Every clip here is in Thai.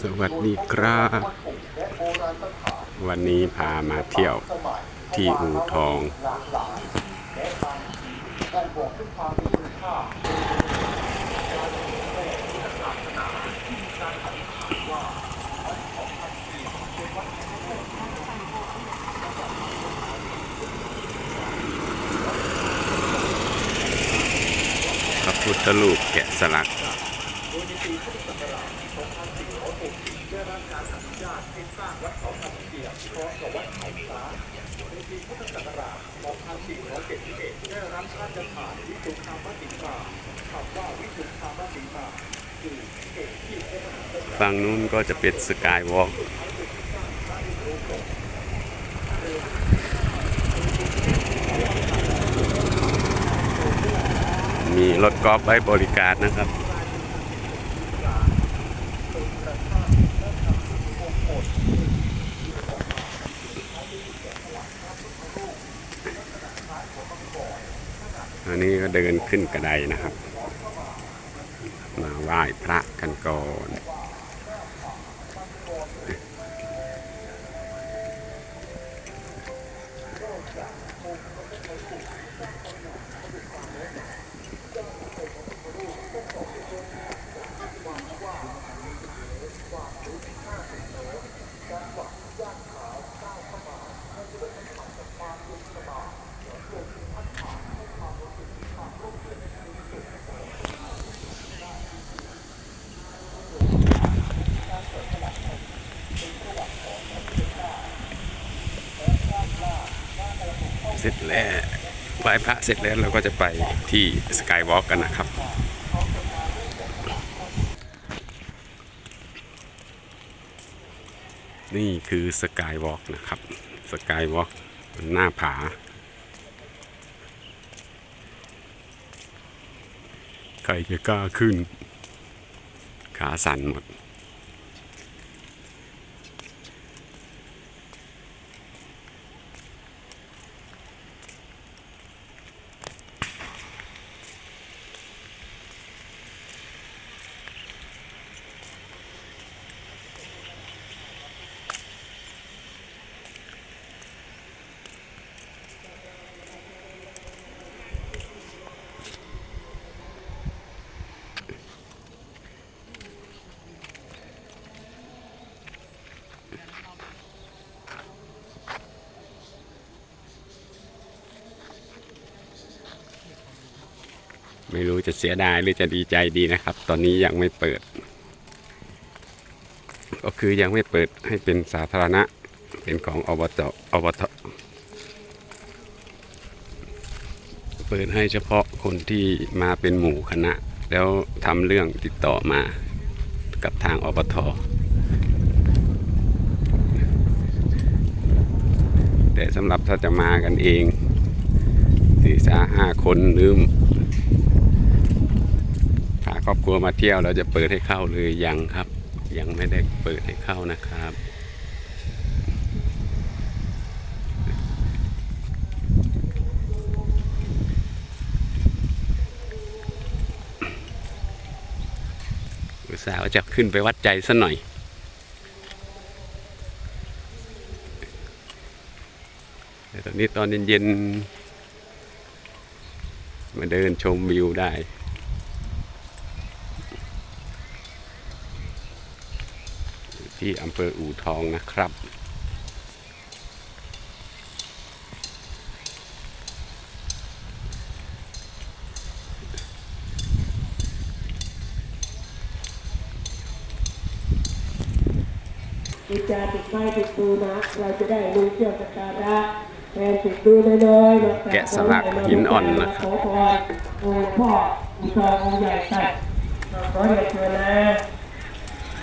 สวัสดีครับวันนี้พามาเที่ยวที่อู่ทอง พระพุทธรูปแกะสลักฝั่งนู้นก็จะเป็นสกายวอล์ก มีรถกอล์ฟไว้บริการนะครับอันนี้ก็เดินขึ้นกระไดนะครับ มาไหว้พระกันก่อน ร็จแล้วไหว้พระเสร็จแล้วเราก็จะไปที่สกายวอล์กกันนะครับนี่คือสกายวอล์กนะครับ สกายวอล์กหน้าผา ใครจะกล้าขึ้น ขาสั่นหมด ไม่รู้จะเสียดายหรือจะดีใจดีนะครับ ตอนนี้ยังไม่เปิด ก็คือยังไม่เปิดให้เป็นสาธารณะเป็นของอบจอบทเปิดให้เฉพาะคนที่มาเป็นหมู่คณะ แล้วทำเรื่องติดต่อมากับทางอบทแต่สำหรับถ้าจะมากันเองสี่สาห้าคนหรือ ครอบครัวมาเที่ยวเราจะเปิดให้เข้าหรือยังครับ ยังไม่ได้เปิดให้เข้านะครับอุตส่าห์ว่าจะขึ้นไปวัดใจซะหน่อย ตอนนี้ตอนเย็นๆ มาเดินชมวิวได้ ที่อำเภออู่ทองนะครับติดจาติดไม้ติดตูนะ เราจะได้รู้เกี่ยวกับการะแทนติดตูน้อยๆมาแกะสลักหินอ่อนนะครับ ขอพรองค์พ่ออุทองค์ใหญ่ตัดขออย่าเชื่อนะ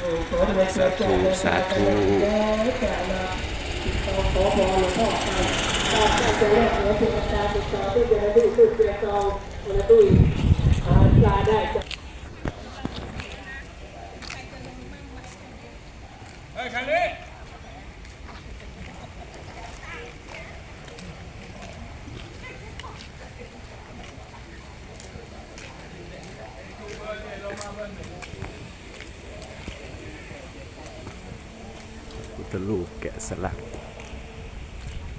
สาธุสาธุแล้วแต่ะติดต่อขอพรหลวงพ่อไปตามที่จะเรียกเหลือเป็นการติดต่อที่จะได้ดูสุดเสียตองคนละตุ้ยอาลาได้จะ น ธรูปแกะสลัก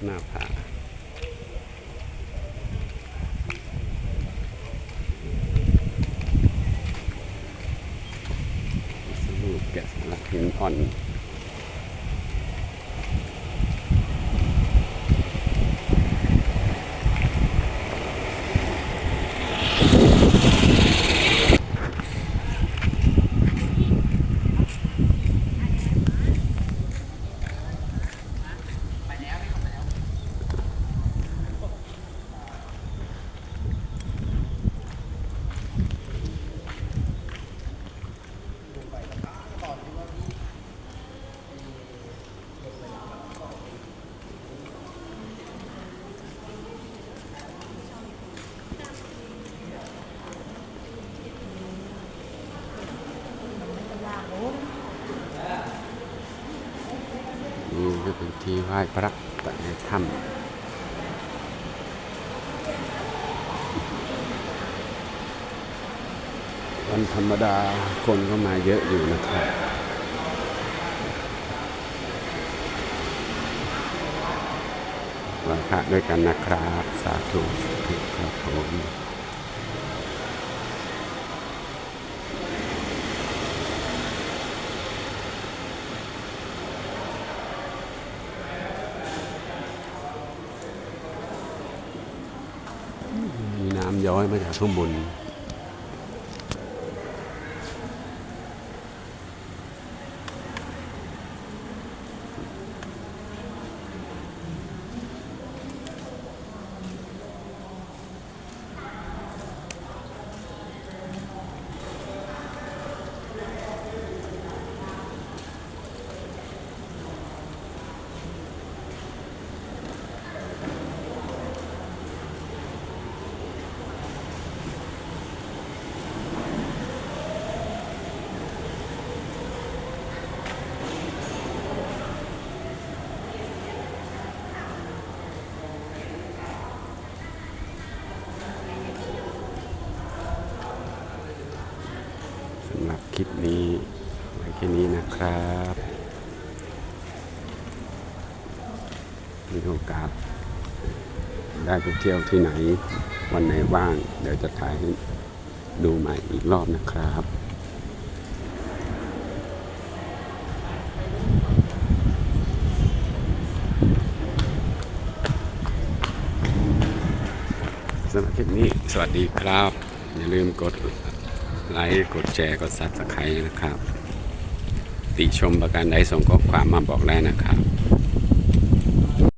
หน้าผาสลูปแกะสลักหินอ่อน นี่ก็เป็นที่ไหว้พระแต่ในถ้ำวันธรรมดาคนก็มาเยอะอยู่นะครับไหวพระด้วยกันนะครับ สาธุสาธุครับผม มีน้ำย้อยมาจากข้างบน สำหรับ คลิปนี้ไว้แค่นี้นะครับมีโอกาส ได้ไปเที่ยวที่ไหน วันไหนว่าง เดี๋ยวจะถ่ายให้ดูใหม่อีกรอบนะครับสำหรับคลิปนี้สวัสดีครับ อย่าลืมกด ไลค์กดแชร์กดซับสไครต์นะครับ ติชมประการใดส่งข้อความมาบอกได้นะครับ